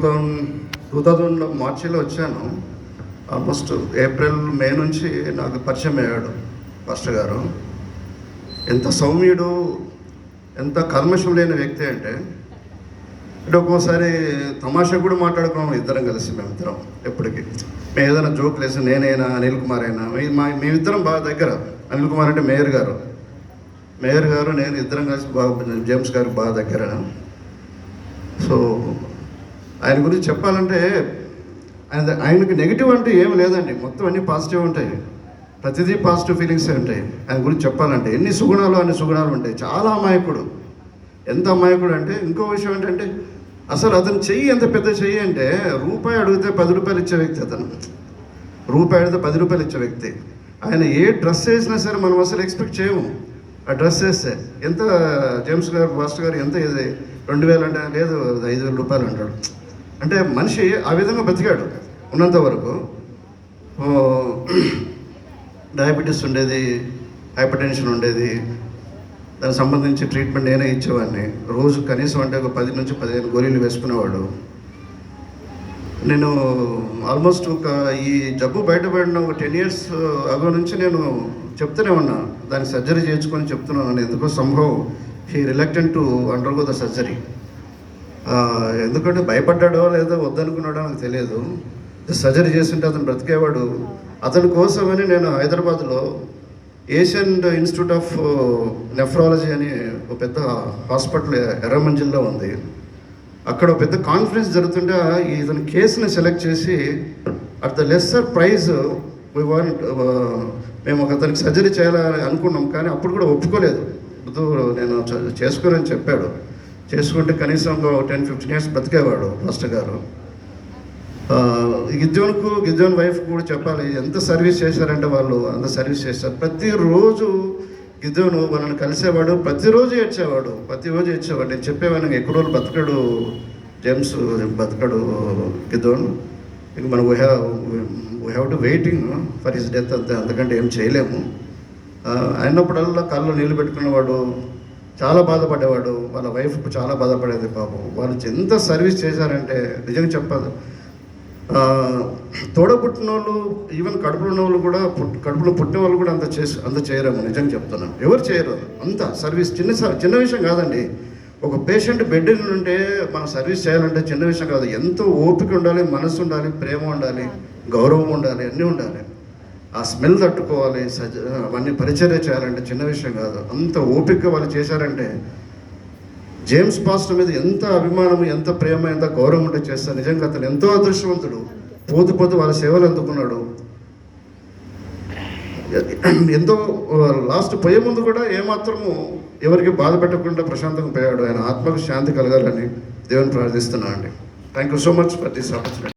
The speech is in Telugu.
టూ థౌజండ్ మార్చిలో వచ్చాను. ఆల్మోస్ట్ ఏప్రిల్ మే నుంచి నాకు పరిచయం అయ్యాడు మాస్టర్ గారు. ఎంత సౌమ్యుడు ఎంత కల్మషం లేని వ్యక్తి అంటే అంటే ఒక్కోసారి తమాషా కూడా మాట్లాడుకున్నాం ఇద్దరం కలిసి మేమిద్దరం ఎప్పటికీ. మేము ఏదైనా జోక్ లేసి నేనైనా అనిల్ కుమార్ అయినా మా మేమిద్దరం బాగా దగ్గర. అనిల్ కుమార్ అంటే మేయర్ గారు. మేయర్ గారు నేను ఇద్దరం కలిసి బాగా జేమ్స్ గారికి బాగా దగ్గర. సో ఆయన గురించి చెప్పాలంటే ఆయన ఆయనకి నెగిటివ్ అంటే ఏమి లేదండి. మొత్తం అన్ని పాజిటివ్ ఉంటాయి. ప్రతిదీ పాజిటివ్ ఫీలింగ్సే ఉంటాయి. ఆయన గురించి చెప్పాలంటే ఎన్ని సుగుణాలు అన్ని సుగుణాలు ఉంటాయి. చాలా అమాయకుడు. ఎంత అమాయకుడు అంటే ఇంకో విషయం ఏంటంటే అసలు అతను చెయ్యి ఎంత పెద్ద చెయ్యి అంటే రూపాయి అడిగితే పది రూపాయలు ఇచ్చే వ్యక్తి అతను. రూపాయి అడిగితే పది రూపాయలు ఇచ్చే వ్యక్తి. ఆయన ఏ డ్రెస్ వేసినా సరే మనం అసలు ఎక్స్పెక్ట్ చేయము. ఆ డ్రెస్ వేస్తే ఎంత జేమ్స్ గారు మాస్టర్ గారు ఎంత ఇది? రెండు వేలు అంటే లేదు ఐదు వేల రూపాయలు అంటాడు. అంటే మనిషి ఆ విధంగా బ్రతికాడు ఉన్నంత వరకు. డయాబెటీస్ ఉండేది హైపర్ టెన్షన్ ఉండేది. దానికి సంబంధించి ట్రీట్మెంట్ నేనే ఇచ్చేవాడిని. రోజు కనీసం అంటే ఒక పది నుంచి పదిహేను గోళీలు వేసుకునేవాడు. నేను ఆల్మోస్ట్ ఒక ఈ జబ్బు బయటపడిన ఒక టెన్ ఇయర్స్ అగో నుంచి నేను చెప్తూనే ఉన్నా. దాన్ని సర్జరీ చేయించుకొని చెప్తున్నాను. ఎందుకో సంభవం. He reluctant to undergo the surgery ఎందుకంటే భయపడ్డాడో లేదో వద్దనుకున్నాడో నాకు తెలియదు. సర్జరీ చేస్తుంటే అతను బ్రతికేవాడు. అతని కోసమని నేను హైదరాబాద్లో ఏషియన్ ఇన్స్టిట్యూట్ ఆఫ్ నెఫ్రాలజీ అని ఒక పెద్ద హాస్పిటల్ ఎర్రమంజిల్లో ఉంది. అక్కడ ఒక పెద్ద కాన్ఫరెన్స్ జరుగుతుంటే ఇతని కేసుని సెలెక్ట్ చేసి at the lesser price want మేము ఒక అతనికి సర్జరీ చేయాలని అనుకున్నాం కానీ అప్పుడు కూడా ఒప్పుకోలేదు. నేను చేసుకోనని చెప్పాడు. చేసుకుంటే కనీసం ఒక టెన్ ఫిఫ్టీన్ ఇయర్స్ బతికేవాడు మాస్టర్ గారు. ఆ, గిద్యోన్కు గిద్యోన్ వైఫ్ కూడా చెప్పాలి ఎంత సర్వీస్ చేశారంటే వాళ్ళు అంత సర్వీస్ చేశారు. ప్రతిరోజు గిద్యోను మనల్ని కలిసేవాడు ప్రతిరోజు ఏడ్చేవాడు ప్రతిరోజు ఏడ్చేవాడు. నేను చెప్పేవాడిని ఎక్కువ రోజులు బతకడు జేమ్స్? బతకడు గిద్దోన్ ఇంక మనం we have we have to waiting for his death అంతే అంతకంటే ఏం చేయలేము. అయినప్పుడల్లా కళ్ళు నీళ్ళు పెట్టుకునేవాడు చాలా బాధపడేవాడు వాళ్ళ వైఫ్ చాలా బాధపడేది పాపం. వాళ్ళు ఎంత సర్వీస్ చేశారంటే నిజంగా చెప్పాలి. తోడ పుట్టిన వాళ్ళు ఈవెన్ కడుపులో ఉన్న వాళ్ళు కూడా పుట్- కడుపులో పుట్టిన వాళ్ళు కూడా అంత చేసి అంత చేయరేమో నిజంగా చెప్తున్నాను. ఎవరు చేయరు అంత సర్వీస్ చిన్న చిన్న విషయం కాదండి. ఒక పేషెంట్ బెడ్ ఉంటే మనం సర్వీస్ చేయాలంటే చిన్న విషయం కాదు. ఎంతో ఓపిక ఉండాలి మనసు ఉండాలి ప్రేమ ఉండాలి గౌరవం ఉండాలి అన్నీ ఉండాలి. ఆ స్మెల్ తట్టుకోవాలి సజ అవన్నీ పరిచర్య చేయాలంటే చిన్న విషయం కాదు. అంత ఓపిక వాళ్ళు చేశారంటే జేమ్స్ పాస్టర్ మీద ఎంత అభిమానం ఎంత ప్రేమ ఎంత గౌరవం ఉంటే చేస్తారు. నిజంగా అతను ఎంతో అదృష్టవంతుడు. పోతు పోతు వాళ్ళ సేవలు అందుకున్నాడు. ఎంతో లాస్ట్ పోయే ముందు కూడా ఏమాత్రము ఎవరికి బాధ పెట్టకుండా ప్రశాంతంగా పోయాడు. ఆయన ఆత్మకు శాంతి కలగాలని దేవుని ప్రార్థిస్తున్నాను అండి thank you so much for this opportunity